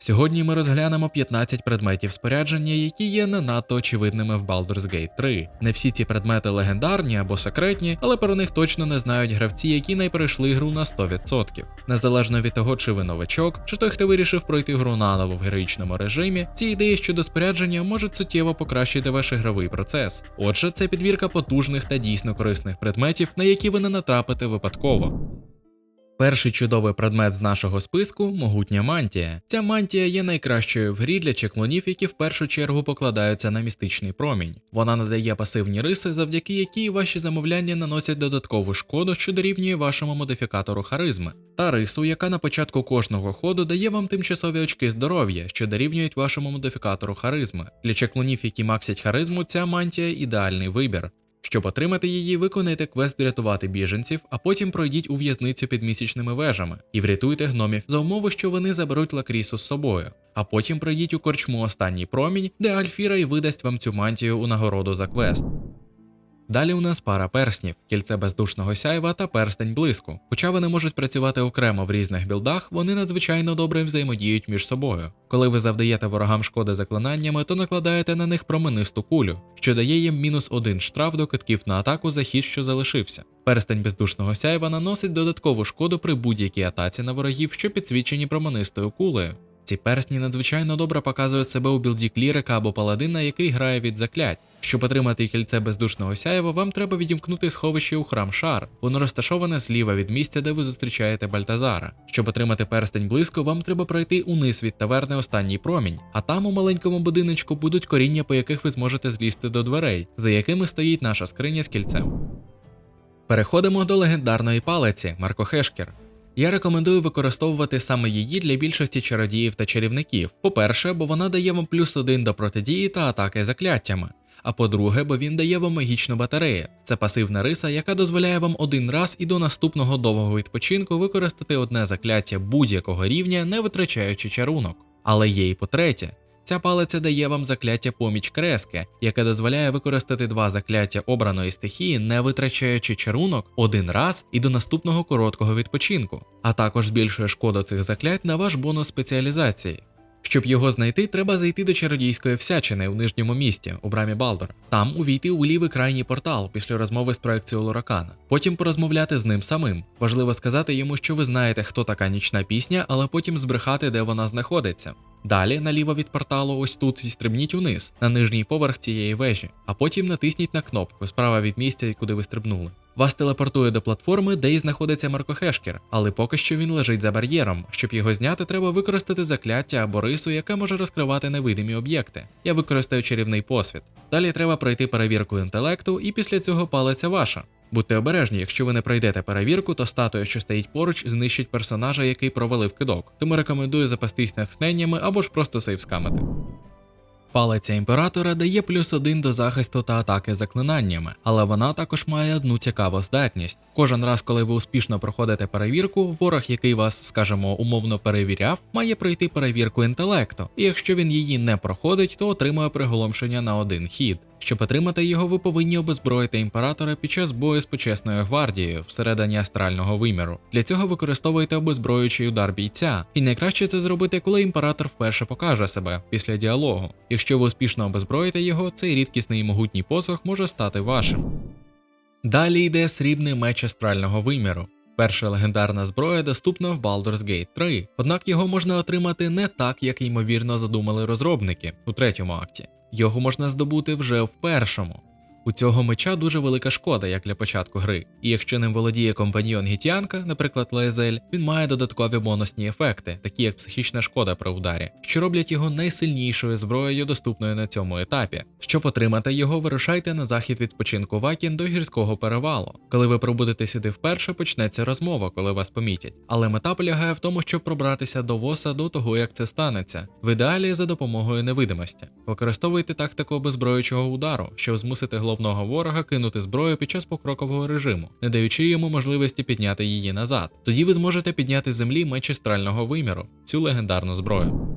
Сьогодні ми розглянемо 15 предметів спорядження, які є не надто очевидними в Baldur's Gate 3. Не всі ці предмети легендарні або секретні, але про них точно не знають гравці, які не пройшли гру на 100%. Незалежно від того, чи ви новачок, чи той, хто вирішив пройти гру наново в героїчному режимі, ці ідеї щодо спорядження можуть суттєво покращити ваш ігровий процес. Отже, це підбірка потужних та дійсно корисних предметів, на які ви не натрапите випадково. Перший чудовий предмет з нашого списку могутня мантія. Ця мантія є найкращою в грі для чеклунів, які в першу чергу покладаються на містичний промінь. Вона надає пасивні риси, завдяки якій ваші замовляння наносять додаткову шкоду, що дорівнює вашому модифікатору харизми, та рису, яка на початку кожного ходу дає вам тимчасові очки здоров'я, що дорівнюють вашому модифікатору харизми. Для чеклунів, які максять харизму, ця мантія ідеальний вибір. Щоб отримати її, виконайте квест рятувати біженців, а потім пройдіть у в'язницю під місячними вежами і врятуйте гномів за умови, що вони заберуть лакрісу з собою. А потім пройдіть у корчму останній промінь, де Альфіра й видасть вам цю мантію у нагороду за квест. Далі у нас пара перснів, кільце бездушного сяйва та перстень блиску. Хоча вони можуть працювати окремо в різних білдах, вони надзвичайно добре взаємодіють між собою. Коли ви завдаєте ворогам шкоди заклинаннями, то накладаєте на них променисту кулю, що дає їм мінус один штраф до китків на атаку за хід, що залишився. Перстень бездушного сяйва наносить додаткову шкоду при будь-якій атаці на ворогів, що підсвічені променистою кулею. Ці персні надзвичайно добре показують себе у білді клірика або паладина, який грає від заклять. Щоб отримати кільце бездушного сяєва, вам треба відімкнути сховище у храм Шар. Воно розташоване зліва від місця, де ви зустрічаєте Бальтазара. Щоб отримати перстень близько, вам треба пройти униз від таверни останній промінь, а там у маленькому будиночку будуть коріння, по яких ви зможете злізти до дверей, за якими стоїть наша скриня з кільцем. Переходимо до легендарної палиці Марко Хешкер. Я рекомендую використовувати саме її для більшості чародіїв та чарівників. По-перше, бо вона дає вам плюс один до протидії та атаки закляттями. А по-друге, бо він дає вам магічну батарею. Це пасивна риса, яка дозволяє вам один раз і до наступного довгого відпочинку використати одне закляття будь-якого рівня, не витрачаючи чарунок. Але є і по-третє. Ця палиця дає вам закляття поміч крески, яке дозволяє використати два закляття обраної стихії, не витрачаючи чарунок один раз і до наступного короткого відпочинку, а також збільшує шкоду цих заклять на ваш бонус спеціалізації. Щоб його знайти, треба зайти до чародійської всячини у нижньому місті у брамі Балдор. Там увійти у лівий крайній портал після розмови з проекцією Лоракана. Потім порозмовляти з ним самим. Важливо сказати йому, що ви знаєте, хто така нічна пісня, але потім збрехати, де вона знаходиться. Далі, наліво від порталу, ось тут стрибніть униз, на нижній поверх цієї вежі, а потім натисніть на кнопку справа від місця, куди ви стрибнули. Вас телепортує до платформи, де і знаходиться Марко Хешкер, але поки що він лежить за бар'єром. Щоб його зняти, треба використати закляття або рису, яке може розкривати невидимі об'єкти. Я використаю чарівний посвід. Далі треба пройти перевірку інтелекту, і після цього палиця ваша. Будьте обережні, якщо ви не пройдете перевірку, то статуя, що стоїть поруч, знищить персонажа, який провалив кидок. Тому рекомендую запастись натхненнями або ж просто сейвскамити. Палиця імператора дає плюс один до захисту та атаки заклинаннями, але вона також має одну цікаву здатність. Кожен раз, коли ви успішно проходите перевірку, ворог, який вас, скажімо, умовно перевіряв, має пройти перевірку інтелекту, і якщо він її не проходить, то отримує приголомшення на один хід. Щоб отримати його, ви повинні обезброїти імператора під час бою з почесною гвардією всередині астрального виміру. Для цього використовуйте обезброюючий удар бійця, і найкраще це зробити, коли імператор вперше покаже себе після діалогу. Якщо ви успішно обезброїте його, цей рідкісний і могутній посох може стати вашим. Далі йде срібний меч астрального виміру. Перша легендарна зброя доступна в Baldur's Gate 3, однак його можна отримати не так, як ймовірно задумали розробники у третьому акті. Його можна здобути вже в першому. У цього меча дуже велика шкода, як для початку гри, і якщо ним володіє компаньйон Гітянка, наприклад Лезель, він має додаткові бонусні ефекти, такі як психічна шкода при ударі, що роблять його найсильнішою зброєю, доступною на цьому етапі. Щоб отримати його, вирушайте на захід відпочинку Вакін до гірського перевалу. Коли ви пробудете сюди вперше, почнеться розмова, коли вас помітять. Але мета полягає в тому, щоб пробратися до воса до того, як це станеться. В ідеалі за допомогою невидимості. Використовуйте тактику беззброючого удару, щоб змусити головного ворога кинути зброю під час покрокового режиму, не даючи йому можливості підняти її назад. Тоді ви зможете підняти з землі меч істрального виміру, цю легендарну зброю.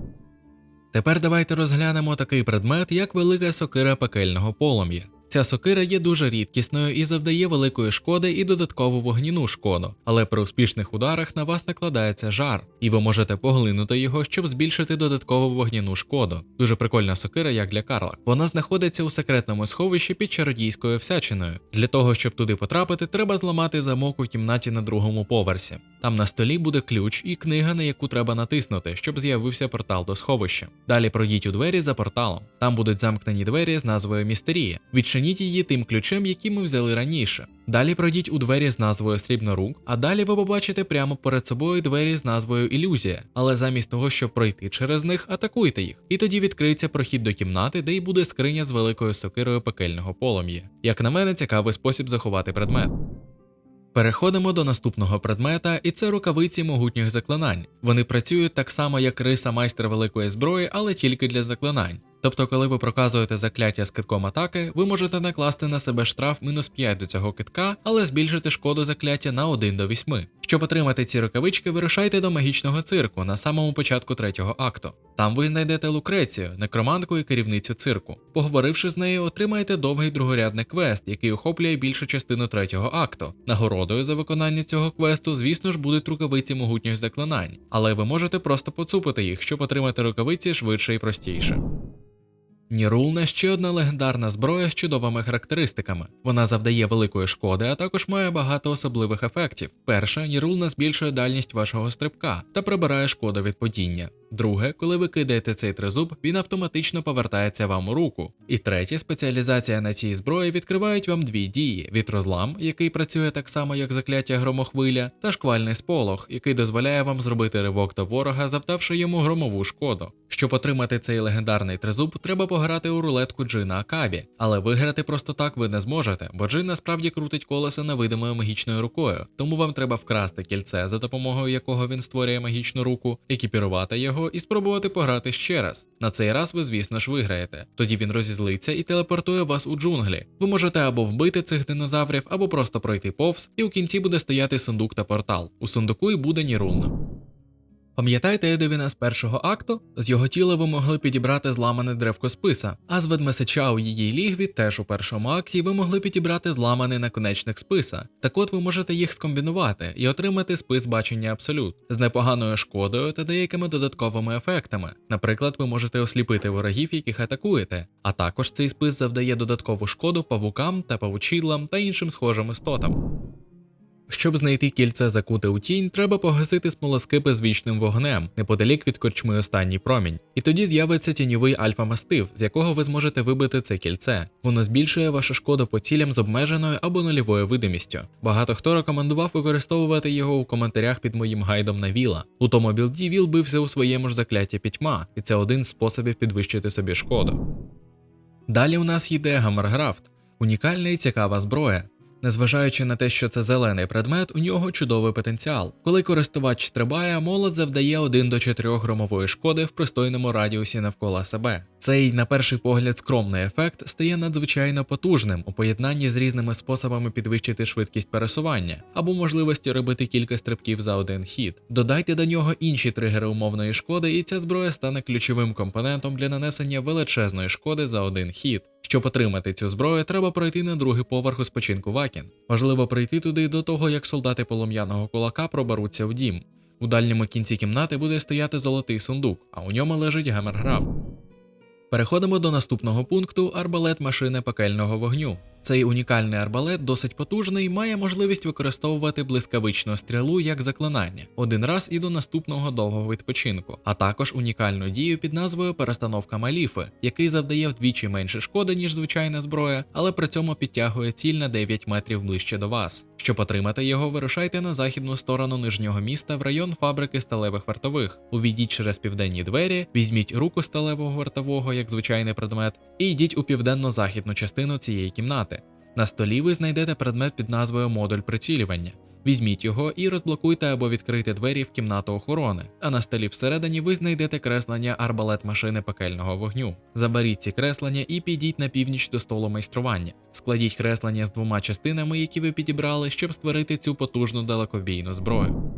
Тепер давайте розглянемо такий предмет, як велика сокира пекельного полум'я. Ця сокира є дуже рідкісною і завдає великої шкоди і додаткову вогняну шкоду, але при успішних ударах на вас накладається жар, і ви можете поглинути його, щоб збільшити додаткову вогняну шкоду. Дуже прикольна сокира, як для Карла. Вона знаходиться у секретному сховищі під чародійською всячиною. Для того, щоб туди потрапити, треба зламати замок у кімнаті на другому поверсі. Там на столі буде ключ і книга, на яку треба натиснути, щоб з'явився портал до сховища. Далі пройдіть у двері за порталом. Там будуть замкнені двері з назвою Містерія. Відчиніть її тим ключем, який ми взяли раніше. Далі пройдіть у двері з назвою Срібнорук, а далі ви побачите прямо перед собою двері з назвою Ілюзія. Але замість того, щоб пройти через них, атакуйте їх. І тоді відкриється прохід до кімнати, де й буде скриня з великою сокирою пекельного полум'я. Як на мене, цікавий спосіб заховати предмет. Переходимо до наступного предмета, і це рукавиці могутніх заклинань. Вони працюють так само, як риса майстер великої зброї, але тільки для заклинань. Тобто, коли ви проказуєте закляття з китком атаки, ви можете накласти на себе штраф мінус 5 до цього китка, але збільшити шкоду закляття на 1 до 8. Щоб отримати ці рукавички, вирушайте до магічного цирку на самому початку третього акту. Там ви знайдете Лукрецію, некромантку і керівницю цирку. Поговоривши з нею, отримаєте довгий другорядний квест, який охоплює більшу частину третього акту. Нагородою за виконання цього квесту, звісно ж, будуть рукавиці могутніх заклинань, але ви можете просто поцупити їх, щоб отримати рукавиці швидше і простіше. Нірулна ще одна легендарна зброя з чудовими характеристиками. Вона завдає великої шкоди, а також має багато особливих ефектів. Перша, Нірулна збільшує дальність вашого стрибка та прибирає шкоду від падіння. Друге, коли ви кидаєте цей тризуб, він автоматично повертається вам у руку. І третє, спеціалізація на цій зброї відкривають вам дві дії: вітрозлам, який працює так само, як закляття громохвиля, та шквальний сполох, який дозволяє вам зробити ривок до ворога, завдавши йому громову шкоду. Щоб отримати цей легендарний тризуб, треба пограти у рулетку Джина Акабі, але виграти просто так ви не зможете, бо Джин насправді крутить колеса невидимою магічною рукою, тому вам треба вкрасти кільце, за допомогою якого він створює магічну руку, екіпірувати його і спробувати пограти ще раз. На цей раз ви, звісно ж, виграєте. Тоді він розізлиться і телепортує вас у джунглі. Ви можете або вбити цих динозаврів, або просто пройти повз, і у кінці буде стояти сундук та портал. У сундуку і буде Нірулна. Пам'ятаєте Едовіна з першого акту? З його тіла ви могли підібрати зламане древко списа, а з ведмесича у її лігві теж у першому акті ви могли підібрати зламаний наконечник списа. Так от ви можете їх скомбінувати і отримати спис бачення абсолют з непоганою шкодою та деякими додатковими ефектами. Наприклад, ви можете осліпити ворогів, яких атакуєте, а також цей спис завдає додаткову шкоду павукам та павучідлам та іншим схожим істотам. Щоб знайти кільце закуте у тінь, треба погасити смолоскипи з вічним вогнем, неподалік від корчми останній промінь. І тоді з'явиться тіньовий альфа-мастив, з якого ви зможете вибити це кільце. Воно збільшує вашу шкоду по цілям з обмеженою або нульовою видимістю. Багато хто рекомендував використовувати його у коментарях під моїм гайдом на віла. У тому білді віл бився у своєму ж закляті пітьма, і це один з способів підвищити собі шкоду. Далі у нас йде Гаммерграфт. Унікальна і цікава зброя. Незважаючи на те, що це зелений предмет, у нього чудовий потенціал. Коли користувач стрибає, молот завдає 1 до 4 громової шкоди в пристойному радіусі навколо себе. Цей, на перший погляд, скромний ефект стає надзвичайно потужним у поєднанні з різними способами підвищити швидкість пересування або можливості робити кілька стрибків за один хід. Додайте до нього інші тригери умовної шкоди, і ця зброя стане ключовим компонентом для нанесення величезної шкоди за один хід. Щоб отримати цю зброю, треба пройти на другий поверх у спочинку Вакін. Важливо прийти туди до того, як солдати полум'яного кулака проберуться в дім. У дальньому кінці кімнати буде стояти золотий сундук, а у ньому лежить гамерграф. Переходимо до наступного пункту арбалет машини пекельного вогню. Цей унікальний арбалет досить потужний, має можливість використовувати блискавичну стрілу як заклинання один раз і до наступного довгого відпочинку, а також унікальну дію під назвою перестановка маліфи, який завдає вдвічі менше шкоди, ніж звичайна зброя, але при цьому підтягує ціль на 9 метрів ближче до вас. Щоб отримати його, вирушайте на західну сторону нижнього міста в район фабрики сталевих вартових. Увійдіть через південні двері, візьміть руку сталевого вартового як звичайний предмет, і йдіть у південно-західну частину цієї кімнати. На столі ви знайдете предмет під назвою модуль прицілювання. Візьміть його і розблокуйте або відкрийте двері в кімнату охорони. А на столі всередині ви знайдете креслення арбалет машини пекельного вогню. Заберіть ці креслення і підіть на північ до столу майстрування. Складіть креслення з двома частинами, які ви підібрали, щоб створити цю потужну далекобійну зброю.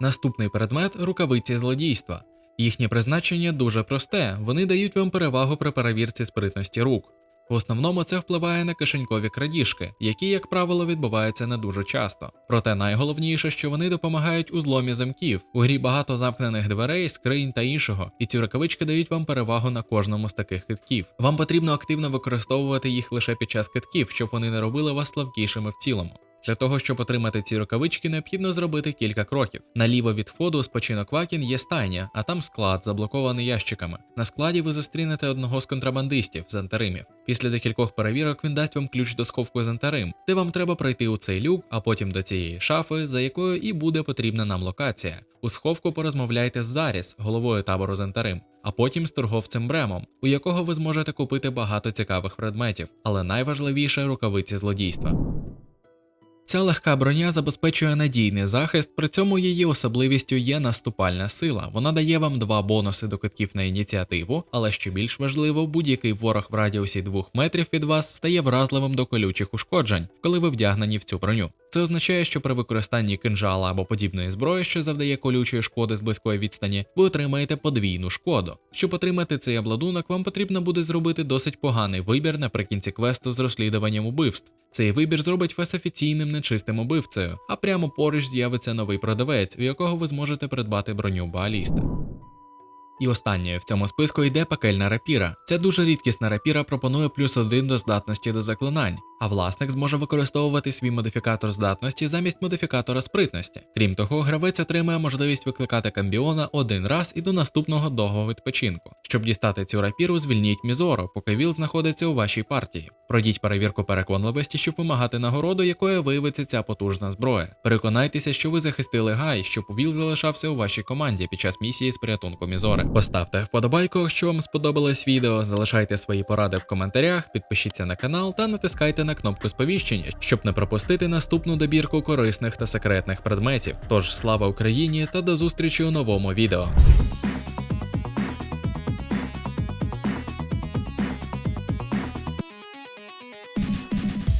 Наступний предмет рукавиці злодійства. Їхнє призначення дуже просте, вони дають вам перевагу при перевірці спритності рук. В основному це впливає на кишенькові крадіжки, які, як правило, відбуваються не дуже часто. Проте найголовніше, що вони допомагають у зломі замків. У грі багато замкнених дверей, скринь та іншого, і ці рукавички дають вам перевагу на кожному з таких китків. Вам потрібно активно використовувати їх лише під час китків, щоб вони не робили вас слабкішими в цілому. Для того, щоб отримати ці рукавички, необхідно зробити кілька кроків. Наліво від входу з починок Вакін є стайня, а там склад, заблокований ящиками. На складі ви зустрінете одного з контрабандистів з антаримів. Після декількох перевірок він дасть вам ключ до сховку з антарим, де вам треба пройти у цей люк, а потім до цієї шафи, за якою і буде потрібна нам локація. У сховку порозмовляйте з Заріс, головою табору з антарим. А потім з торговцем Бремом, у якого ви зможете купити багато цікавих предметів, але найважливіше рукавиці злодійства. Ця легка броня забезпечує надійний захист, при цьому її особливістю є наступальна сила. Вона дає вам два бонуси до китків на ініціативу, але що більш важливо, будь-який ворог в радіусі 2 метрів від вас стає вразливим до колючих ушкоджень, коли ви вдягнені в цю броню. Це означає, що при використанні кинжала або подібної зброї, що завдає колючої шкоди з близької відстані, ви отримаєте подвійну шкоду. Щоб отримати цей обладунок, вам потрібно буде зробити досить поганий вибір наприкінці квесту з розслідуванням убивств. Цей вибір зробить вас офіційним нечистим убивцею, а прямо поруч з'явиться новий продавець, у якого ви зможете придбати броню баліста. І останньою в цьому списку йде пекельна рапіра. Ця дуже рідкісна рапіра пропонує плюс один до здатності до заклинань, а власник зможе використовувати свій модифікатор здатності замість модифікатора спритності. Крім того, гравець отримає можливість викликати камбіона один раз і до наступного довгого відпочинку. Щоб дістати цю рапіру, звільніть Мізоро, поки віл знаходиться у вашій партії. Пройдіть перевірку переконливості, щоб вимагати нагороду, якою виявиться ця потужна зброя. Переконайтеся, що ви захистили гай, щоб віл залишався у вашій команді під час місії з порятунку Мізори. Поставте вподобайку, якщо вам сподобалось відео, залишайте свої поради в коментарях, підпишіться на канал та натискайте на кнопку сповіщення, щоб не пропустити наступну добірку корисних та секретних предметів. Тож слава Україні та до зустрічі у новому відео.